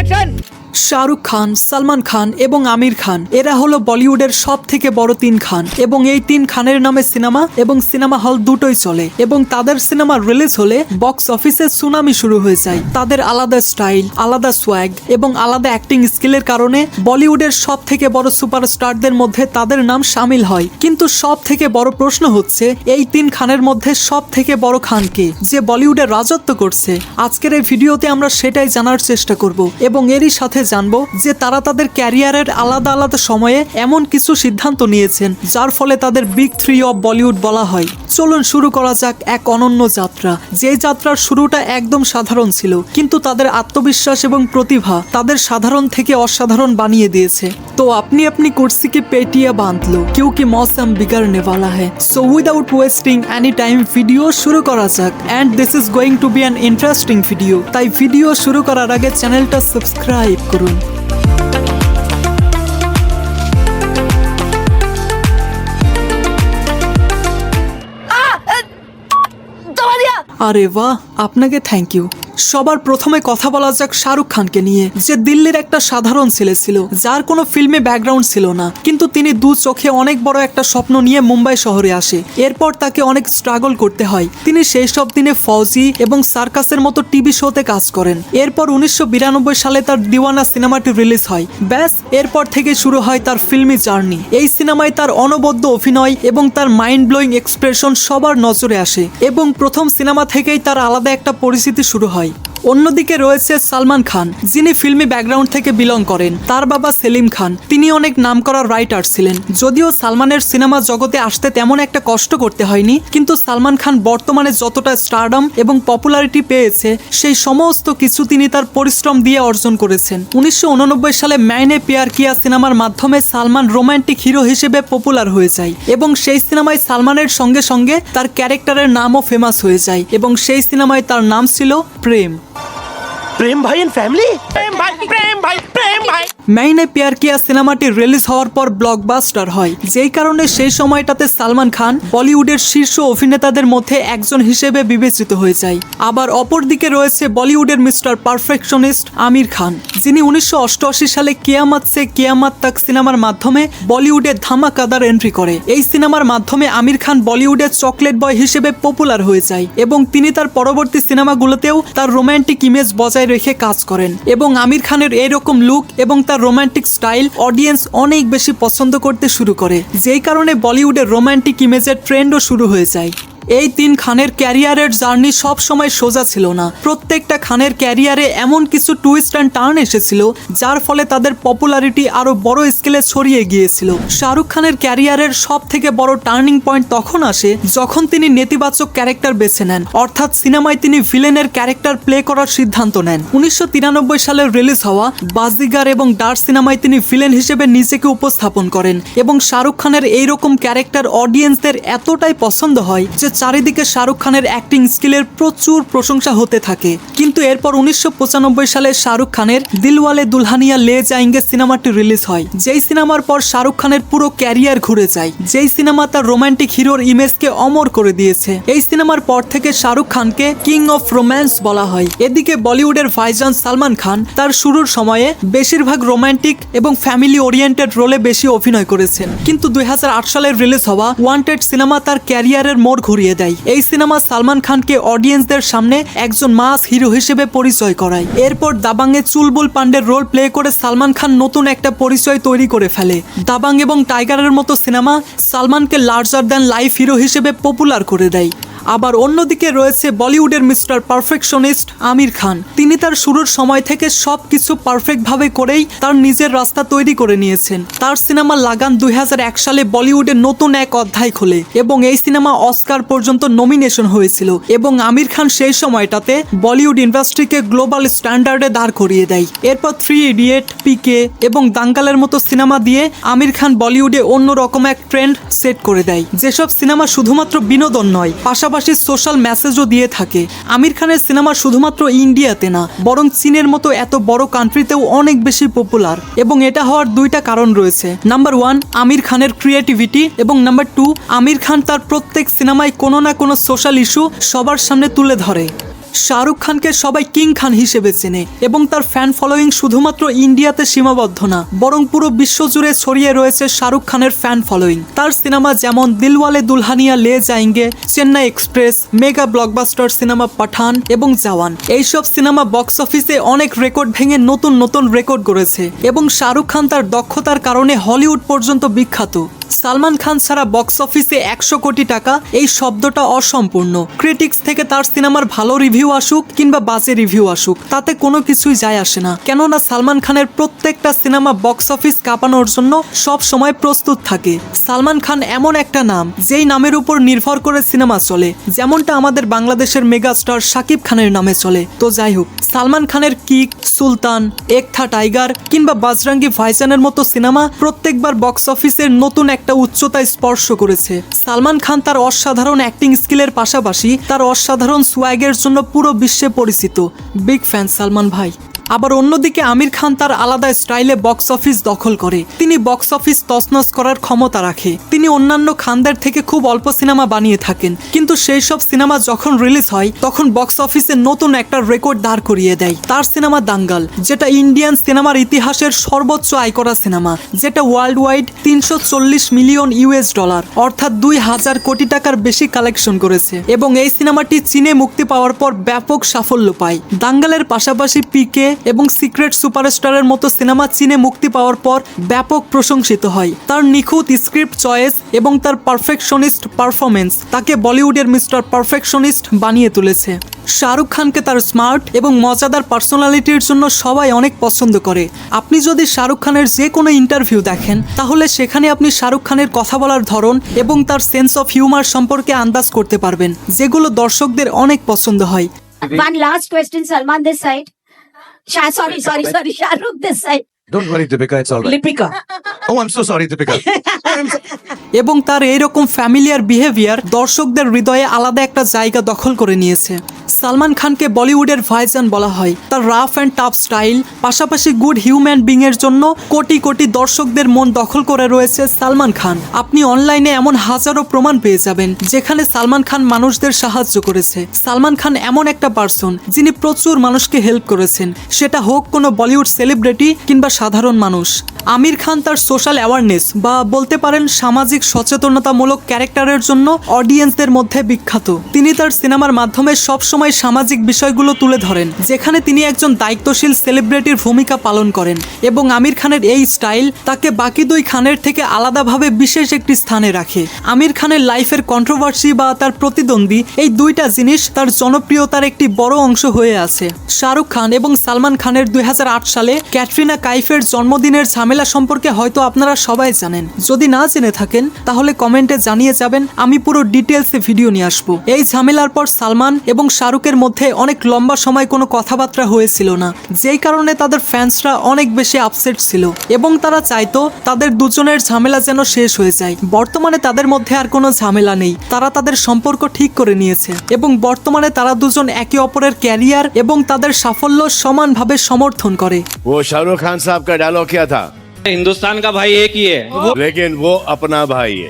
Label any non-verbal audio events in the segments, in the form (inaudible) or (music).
Action Shahrukh Khan, Salman Khan এবং আমির খান। এরা হলো বলিউডের সব থেকে বড় তিন খান এবং এই তিন খানের নামে সিনেমা এবং সিনেমা হল দুটোই চলে এবং তাদের সিনেমা রিলিজ হলে বক্স অফিসে সুনামি শুরু হয়ে যায়। তাদের আলাদা স্টাইল, আলাদা সোয়াগ এবং আলাদা অ্যাক্টিং স্কিলের কারণে বলিউডের সব থেকে বড় সুপারস্টারদের মধ্যে তাদের নাম সামিল হয়। কিন্তু সব থেকে বড় প্রশ্ন হচ্ছে, এই তিন খানের মধ্যে সব থেকে বড় খানকে যে বলিউডে রাজত্ব করছে? আজকের এই ভিডিওতে আমরা সেটাই জানার চেষ্টা করব এবং এরই সাথে সাথে জানব যে তারা তাদের ক্যারিয়ারের আলাদা আলাদা সময়ে এমন কিছু সিদ্ধান্ত নিয়েছেন, যার ফলে তাদের বিগ থ্রি অফ বলিউড বলা হয়। চলুন শুরু করা যাক এক অনন্য যাত্রা। যে যাত্রার শুরুটা একদম সাধারণ ছিল, কিন্তু তাদের আত্মবিশ্বাস এবং প্রতিভা তাদের সাধারণ থেকে অসাধারণ বানিয়ে দিয়েছে। তো আপনি আপনি কুর্সিকে পেটিয়ে বাঁধলো? কেউ কি মৌসম বিগার নেওয়ালা হ্যাঁ so without wasting any time video শুরু করা যাক। And this is going to be an interesting video তাই ভিডিও শুরু করার আগে চ্যানেলটা সাবস্ক্রাইব করুন দবা দিয়া আরে বাহ আপনাকে থ্যাংক ইউ সবার প্রথমে কথা বলা যাক শাহরুখ খানকে নিয়ে। যে দিল্লির একটা সাধারণ ছেলে ছিল, যার কোনো ফিল্মে ব্যাকগ্রাউন্ড ছিল না। কিন্তু তিনি দু চোখে অনেক বড় একটা স্বপ্ন নিয়ে মুম্বাই শহরে আসে। এরপর তাকে অনেক স্ট্রাগল করতে হয়। তিনি সেই সব দিনে ফৌজি এবং সার্কাসের মতো টিভি শোতে কাজ করেন। এরপর উনিশশো বিরানব্বই সালে তার দিওয়ানা সিনেমাটি রিলিজ হয়। ব্যাস, এরপর থেকে শুরু হয় তার ফিল্মি জার্নি এই সিনেমায় তার অনবদ্য অভিনয় এবং তার মাইন্ড ব্লোয়িং এক্সপ্রেশন সবার নজরে আসে। এবং প্রথম সিনেমা থেকেই তার আলাদা একটা পরিস্থিতি শুরু হয়। অন্যদিকে রয়েছে সালমান খান, যিনি ফিল্মি ব্যাকগ্রাউন্ড থেকে বিলং করেন। তার বাবা সেলিম খান, তিনি অনেক নামকরা রাইটার ছিলেন। যদিও সালমানের সিনেমা জগতে আসতে তেমন একটা কষ্ট করতে হয়নি, কিন্তু সালমান খান বর্তমানে যতটা স্টারডম এবং পপুলারিটি পেয়েছে, সেই সমস্ত কিছু তিনি তার পরিশ্রম দিয়ে অর্জন করেছেন। উনিশশো উননব্বই সালে ম্যাইনে পেয়ার কিয়া সিনেমার মাধ্যমে সালমান রোমান্টিক হিরো হিসেবে পপুলার হয়ে যায় এবং সেই সিনেমায় সালমানের সঙ্গে সঙ্গে তার ক্যারেক্টারের নামও ফেমাস হয়ে যায় এবং সেই সিনেমায় তার নাম ছিল প্রেম। প্রেম ভাই এন্ড ফ্যামিলি প্রেম ভাই প্রেম ভাই প্রেম ভাই। মেইনে পেয়ার কিয়া সিনেমাটি রিলিজ হওয়ার পর ব্লকবাস্টার হয়। যেই কারণে সেই সময়টাতে সালমান খান বলিউডের শীর্ষ অভিনেতাদের মধ্যে একজন হিসেবে বিবেচিত হয়ে যায়। আবার অপরদিকে রয়েছে বলিউডের মিস্টার পারফেকশনিস্ট আমির খান যিনি উনিশশো অষ্টআশি সালে কেয়ামাত সে কেয়ামাত তাক সিনেমার মাধ্যমে বলিউডে ধামাকাদার এন্ট্রি করে। এই সিনেমার মাধ্যমে আমির খান বলিউডের চকলেট বয় হিসেবে পপুলার হয়ে যায় এবং তিনি তার পরবর্তী সিনেমাগুলোতেও তার রোমান্টিক ইমেজ বজায় রেখে কাজ করেন এবং আমির খানের এরকম লুক এবং তার রোমান্টিক স্টাইল অডিয়েন্স অনেক বেশি পছন্দ করতে শুরু করে। যেই কারণে বলিউডের রোমান্টিক ইমেজের ট্রেন্ডও শুরু হয়ে যায়। এই তিন খানের ক্যারিয়ারের জার্নি সব সময় সোজা ছিল না। প্রত্যেকটা খানের ক্যারিয়ারে এমন কিছু টুইস্ট অ্যান্ড টার্ন এসেছিল, যার ফলে তাদের পপুলারিটি আরও বড় স্কেলে ছড়িয়ে গিয়েছিল। শাহরুখ খানের ক্যারিয়ারের সব থেকে বড় টার্নিং পয়েন্ট তখন আসে যখন তিনি নেতিবাচক ক্যারেক্টার বেছে নেন, অর্থাৎ সিনেমায় তিনি ভিলেনের ক্যারেক্টার প্লে করার সিদ্ধান্ত নেন। উনিশশো তিরানব্বই সালে রিলিজ হওয়া বাজিগার এবং ডার সিনেমায় তিনি ভিলেন হিসেবে নিজেকে উপস্থাপন করেন এবং শাহরুখ খানের এইরকম ক্যারেক্টার অডিয়েন্সদের এতটাই পছন্দ হয় যে চারিদিকে শাহরুখ খানের অ্যাক্টিং স্কিলের প্রচুর প্রশংসা হতে থাকে। কিন্তু এরপর উনিশশো পঁচানব্বই সালে শাহরুখ খানের দিলওয়ালে দুলহানিয়া লে যাইঙ্গে সিনেমাটি রিলিজ হয়। যেই সিনেমার পর শাহরুখ খানের পুরো ক্যারিয়ার ঘুরে যায়, যেই সিনেমা তার রোমান্টিক হিরোর ইমেজকে অমর করে দিয়েছে। এই সিনেমার পর থেকে শাহরুখ খানকে কিং অফ রোম্যান্স বলা হয়। এদিকে বলিউডের ভাইজান সালমান খান তার শুরুর সময়ে বেশিরভাগ রোমান্টিক এবং ফ্যামিলি ওরিয়েন্টেড রোলে বেশি অভিনয় করেছেন। কিন্তু দুই সালের রিলিজ হওয়া ওয়ান্টেড সিনেমা তার ক্যারিয়ারের মোড় ঘুরিয়ে দেয়। এই সিনেমা সালমান খানকে অডিয়েন্সদের সামনে একজন মাস হিরো হিসেবে পরিচয় করায়। এরপর দাবাংয়ে চুলবুল পান্ডের রোল প্লে করে সালমান খান নতুন একটা পরিচয় তৈরি করে ফেলে। দাবাং এবং টাইগারের মতো সিনেমা সালমানকে লার্জার দ্যান লাইফ হিরো হিসেবে পপুলার করে দেয়। আবার অন্যদিকে রয়েছে বলিউডের মিস্টার পারফেকশনিস্ট আমির খান। তিনি তার শুরুর সময় থেকে সব কিছু পারফেক্টভাবে করেই তার নিজের রাস্তা তৈরি করে নিয়েছেন। তার সিনেমা লাগান দুই হাজার এক সালে বলিউডের নতুন এক অধ্যায় খোলে এবং এই সিনেমা অস্কার পর্যন্ত নমিনেশন হয়েছিল এবং আমির খান সেই সময়টাতে বলিউড ইন্ডাস্ট্রিকে গ্লোবাল স্ট্যান্ডার্ডে দাঁড় করিয়ে দেয়। এরপর থ্রি ইডিয়েট, পিকে এবং দাঙ্গালের মতো সিনেমা দিয়ে আমির খান বলিউডে অন্যরকম এক ট্রেন্ড সেট করে দেয়। যেসব সিনেমা শুধুমাত্র বিনোদন নয়, পাশাপাশি সোশ্যাল মেসেজও দিয়ে থাকে। আমির খানের সিনেমা শুধুমাত্র ইন্ডিয়াতে না, বরং চীনের মতো এত বড় কান্ট্রিতেও অনেক বেশি পপুলার এবং এটা হওয়ার দুইটা কারণ রয়েছে। নাম্বার ওয়ান আমির খানের ক্রিয়েটিভিটি এবং নাম্বার টু আমির খান তার প্রত্যেক সিনেমায় কোনো না কোনো সোশ্যাল ইস্যু সবার সামনে তুলে ধরে। শাহরুখ খানকে সবাই কিং খান হিসেবে চেনে এবং তার ফ্যান ফলোয়িং শুধুমাত্র ইন্ডিয়াতে সীমাবদ্ধ না, বরং পুরো বিশ্বজুড়ে ছড়িয়ে রয়েছে শাহরুখ খানের ফ্যান ফলোয়িং তার সিনেমা যেমন Dilwale Dulhania Le যাইঙ্গে Chennai express, mega blockbuster cinema Pathaan এবং জওয়ান। এইসব সিনেমা বক্স অফিসে অনেক রেকর্ড ভেঙে নতুন নতুন রেকর্ড করেছে এবং শাহরুখ খান তার দক্ষতার কারণে হলিউড পর্যন্ত বিখ্যাত। সালমান খান ছাড়া বক্স অফিসে একশো কোটি টাকা, এই শব্দটা অসম্পূর্ণ। ক্রিটিক্স থেকে তার সিনেমার ভালো রিভিউ আসুক কিংবা বাজে রিভিউ আসুক, তাতে কোনো কিছুই যায় আসে না। কেননা সালমান খানের প্রত্যেকটা সিনেমা বক্স অফিস কাঁপানোর জন্য সব সময় প্রস্তুত থাকে। সালমান খান এমন একটা নাম, যেই নামের উপর নির্ভর করে সিনেমা চলে। যেমনটা আমাদের বাংলাদেশের মেগাস্টার শাকিব খানের নামে চলে। তো যাই হোক, সালমান খানের কিক, সুলতান, একথা টাইগার কিংবা বাজরাঙ্গি ভাইজানের মতো সিনেমা প্রত্যেকবার বক্স অফিসের নতুন একটা উচ্চতায় স্পর্শ করেছে। সালমান খান তার অসাধারণ অ্যাক্টিং স্কিলের পাশাপাশি তার অসাধারণ সোয়াগের জন্য পুরো বিশ্বে পরিচিত। বিগ ফ্যান সালমান ভাই। আবার অন্যদিকে আমির খান তার আলাদা স্টাইলে বক্স অফিস দখল করে। তিনি বক্স অফিস তছনছ করার ক্ষমতা রাখে। তিনি অন্যান্য খানদের থেকে খুব অল্প সিনেমা বানিয়ে থাকেন। কিন্তু সেই সব সিনেমা যখন রিলিজ হয়, তখন বক্স অফিসে নতুন একটা রেকর্ড দাঁড় করিয়ে দেয়। তার সিনেমা দাঙ্গাল, যেটা ইন্ডিয়ান সিনেমার ইতিহাসের সর্বোচ্চ আয় করা সিনেমা, যেটা ওয়ার্ল্ড ওয়াইড তিনশো চল্লিশ মিলিয়ন ইউএস ডলার, অর্থাৎ দুই হাজার কোটি টাকার বেশি কালেকশন করেছে। এবং এই সিনেমাটি চীনে মুক্তি পাওয়ার পর ব্যাপক সাফল্য পায়। দাঙ্গালের পাশাপাশি পিকে এবং সিক্রেট সুপারস্টারের মতো সিনেমা চীনে মুক্তি পাওয়ার পর ব্যাপক প্রশংসিত হয়। তার নিখুঁত স্ক্রিপ্ট চয়েস এবং তার পারফেকশনিস্ট পারফরমেন্স তাকে বলিউডের মিস্টার পারফেকশনিস্ট বানিয়ে তুলেছে। শাহরুখ খানকে তার স্মার্ট এবং মজাদার পার্সোনালিটির জন্য সবাই অনেক পছন্দ করে। আপনি যদি শাহরুখ খানের যে কোনো ইন্টারভিউ দেখেন তাহলে সেখানে আপনি শাহরুখ খানের কথা বলার ধরন এবং তার সেন্স অফ হিউমার সম্পর্কে আন্দাজ করতে পারবেন যেগুলো দর্শকদের অনেক পছন্দ হয়। One last question, Salman this side. Shah, sorry, sorry, sorry, Shahrukh this side. Don't worry, Deepika, it's all right. Lipika. Oh, I'm so sorry, Deepika. (laughs) এবং তার এইরকম ফ্যামিলিয়ার বিহেভিয়ার দর্শকদের হৃদয়ে আলাদা একটা জায়গা দখল করে নিয়েছে। সালমান খানকে বলিউডের ভাইজান বলা হয়। তার রাফ অ্যান্ড টাফ স্টাইল পাশাপাশি গুড হিউম্যান বিং এর জন্য কোটি কোটি দর্শকদের মন দখল করে রয়েছে সালমান খান। আপনি অনলাইনে এমন হাজারো প্রমাণ পেয়ে যাবেন, যেখানে সালমান খান মানুষদের সাহায্য করেছে। সালমান খান এমন একটা পার্সন যিনি প্রচুর মানুষকে হেল্প করেছেন। সেটা হোক কোনো বলিউড সেলিব্রিটি কিংবা সাধারণ মানুষ। আমির খান তার সোশ্যাল অ্যাওয়ারনেস বা বলতে পারেন সামাজিক সচেতনতামূলক ক্যারেক্টারের জন্য অডিয়েন্সদের মধ্যে বিখ্যাত। তিনি তার সিনেমার মাধ্যমে সবসময় সামাজিক বিষয়গুলো তুলে ধরেন, যেখানে তিনি একজন দায়িত্বশীল সেলিব্রিটির ভূমিকা পালন করেন এবং আমির খানের এই স্টাইল তাকে বাকি দুই খানের থেকে আলাদাভাবে বিশেষ একটি স্থানে রাখে। আমির খানের লাইফের কন্ট্রোভার্সি বা তার প্রতিদ্বন্দ্বী এই দুইটা জিনিস তার জনপ্রিয়তার একটি বড় অংশ হয়ে আছে। শাহরুখ খান এবং সালমান খানের দুই হাজার আট সালে ক্যাটরিনা কাইফের জন্মদিনের ঝামেলা সম্পর্কে হয়তো আপনারা সবাই জানেন। যদি না না জেনে থাকেন, তাহলে কমেন্টে জানিয়ে যাবেন, আমি পুরো ডিটেলসে ভিডিও নিয়ে আসব। এই ঝামেলার পর সালমান এবং শাহরুখের মধ্যে অনেক লম্বা সময় কোনো কথাবার্তা হয়েছিল না, যেই কারণে তাদের ফ্যান্সরা অনেক বেশি আপসেট ছিল এবং তারা চাইতো তাদের দুজনের ঝামেলা যেন শেষ হয়ে যায়। বর্তমানে তাদের মধ্যে আর কোনো ঝামেলা নেই, তারা তাদের সম্পর্ক ঠিক করে নিয়েছে এবং বর্তমানে তারা দুজন একে অপরের ক্যারিয়ার এবং তাদের সাফল্য সমানভাবে সমর্থন করে। ও শাহরুখ খান সাহেব কা ডায়লগ কিয়া থা। হিন্দুস্তান কা ভাই এক লেকিন ও আপনা ভাই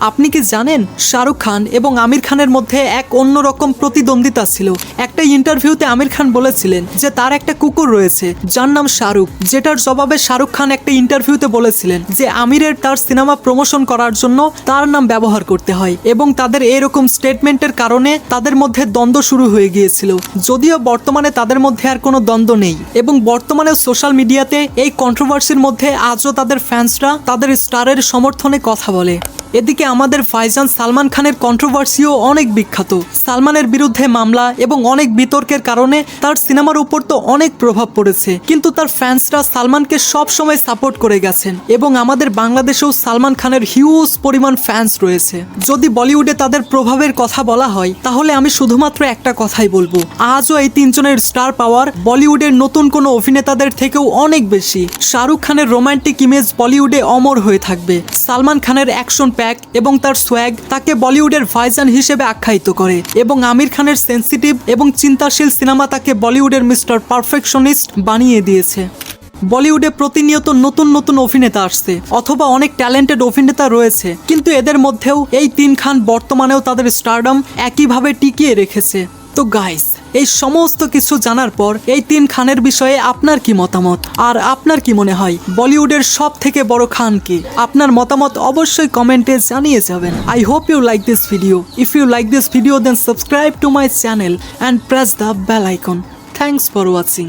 আপনি কি জানেন শাহরুখ খান এবং আমির খানের মধ্যে এক অন্যরকম প্রতিদ্বন্দ্বিতা ছিল? একটা ইন্টারভিউতে আমির খান বলেছিলেন যে তার একটা কুকুর রয়েছে যার নাম শাহরুখ যেটার জবাবে শাহরুখ খান একটা ইন্টারভিউতে বলেছিলেন যে আমিরের তার সিনেমা প্রমোশন করার জন্য তার নাম ব্যবহার করতে হয় এবং তাদের এরকম স্টেটমেন্টের কারণে তাদের মধ্যে দ্বন্দ্ব শুরু হয়ে গিয়েছিল। যদিও বর্তমানে তাদের মধ্যে আর কোনো দ্বন্দ্ব নেই এবং বর্তমানে সোশ্যাল মিডিয়াতে এই কন্ট্রোভার্সির মধ্যে আজও তাদের ফ্যান্সরা তাদের স্টারের সমর্থনে কথা বলে। এদিকে আমাদের ফাইজান সালমান খানের কন্ট্রোভার্সিও অনেক বিখ্যাত। সালমানের বিরুদ্ধে মামলা এবং অনেক বিতর্কের কারণে তার সিনেমার উপর তো অনেক প্রভাব পড়েছে। কিন্তু তার ফ্যান্সরা সালমানকে সব সময় সাপোর্ট করে গেছেন এবং আমাদের বাংলাদেশেও সালমান খানের হিউজ পরিমাণ ফ্যান্স রয়েছে। যদি বলিউডে তাদের প্রভাবের কথা বলা হয়, তাহলে আমি শুধুমাত্র একটা কথাই বলব। আজও এই তিনজনের স্টার পাওয়ার বলিউডের নতুন কোনো অভিনেতাদের থেকেও অনেক বেশি। শাহরুখ খানের রোমান্টিক ইমেজ বলিউডে অমর হয়ে থাকবে। সালমান খানের অ্যাকশন প্যাক এবং তার সোয়াগ তাকে বলিউডের ভাইজান হিসেবে আখ্যায়িত করে এবং আমির খানের সেন্সিটিভ এবং চিন্তাশীল সিনেমা তাকে বলিউডের মিস্টার পারফেকশনিস্ট বানিয়ে দিয়েছে। বলিউডে প্রতিনিয়ত নতুন নতুন অভিনেতা আসছে অথবা অনেক ট্যালেন্টেড অভিনেতা রয়েছে, কিন্তু এদের মধ্যেও এই তিন খান বর্তমানেও তাদের স্টারডম একইভাবে টিকিয়ে রেখেছে। তো গাইস এই সমস্ত কিছু জানার পর এই তিন খানের বিষয়ে আপনার কি মতামত? আর আপনার কি মনে হয়? বলিউডের সব থেকে বড় খান কি? আপনার মতামত অবশ্যই কমেন্টে জানিয়ে যাবেন। I hope you like this video if you like this video then subscribe to my channel and press the bell icon thanks for watching